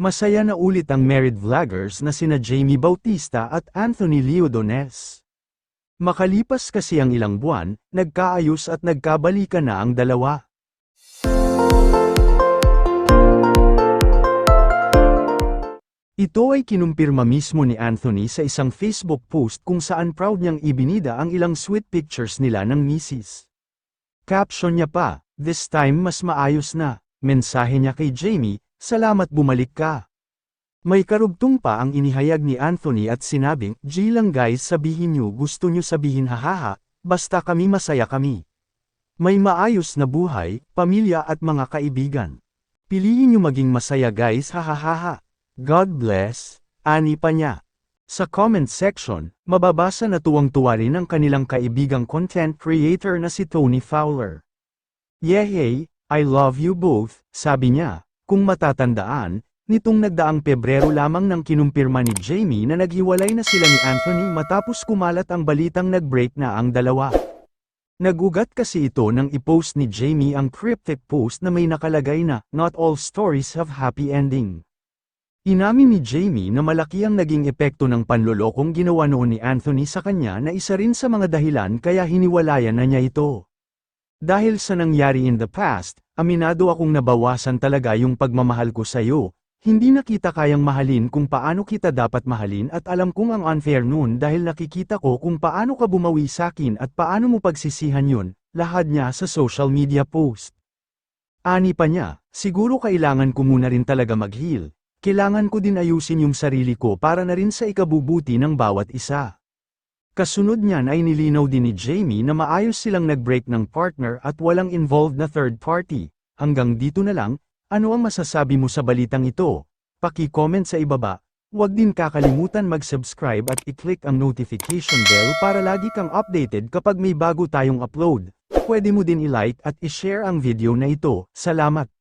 Masaya na ulit ang married vloggers na sina Jamie Bautista at Anthony Leodones. Makalipas kasi ang ilang buwan, nagkaayos at nagkabalikan na ang dalawa. Ito ay kinumpirma mismo ni Anthony sa isang Facebook post kung saan proud niyang ibinida ang ilang sweet pictures nila ng misis. Caption niya pa, this time mas maayos na, mensahe niya kay Jamie, salamat bumalik ka. May karugtong pa ang inihayag ni Anthony at sinabing, G lang guys sabihin niyo gusto niyo sabihin hahaha, basta kami masaya kami. May maayos na buhay, pamilya at mga kaibigan. Piliin niyo maging masaya guys hahaha. God bless, ani pa niya. Sa comment section, mababasa na tuwang-tuwa rin ang kanilang kaibigang content creator na si Tony Fowler. Yehey, I love you both, sabi niya, kung matatandaan, nitong nagdaang Pebrero lamang nang kinumpirma ni Jamie na naghiwalay na sila ni Anthony matapos kumalat ang balitang nag-break na ang dalawa. Nagugat kasi ito nang i-post ni Jamie ang cryptic post na may nakalagay na, Not all stories have happy ending. Inamin ni Jamie na malaki ang naging epekto ng panlolokong ginawa noon ni Anthony sa kanya na isa rin sa mga dahilan kaya hiniwalayan na niya ito. Dahil sa nangyari in the past, aminado akong nabawasan talaga yung pagmamahal ko sa iyo, hindi na kita kayang mahalin kung paano kita dapat mahalin at alam kong ang unfair noon dahil nakikita ko kung paano ka bumawi sa akin at paano mo pagsisihan yun, lahad niya sa social media post. Ani pa niya, siguro kailangan ko muna rin talaga mag-heal. Kailangan ko din ayusin yung sarili ko para na rin sa ikabubuti ng bawat isa. Kasunod niyan ay nilinaw din ni Jamie na maayos silang nag-break ng partner at walang involved na third party. Hanggang dito na lang, ano ang masasabi mo sa balitang ito? Paki-comment sa ibaba. Huwag din kakalimutan mag-subscribe at i-click ang notification bell para lagi kang updated kapag may bago tayong upload. Pwede mo din i-like at i-share ang video na ito. Salamat!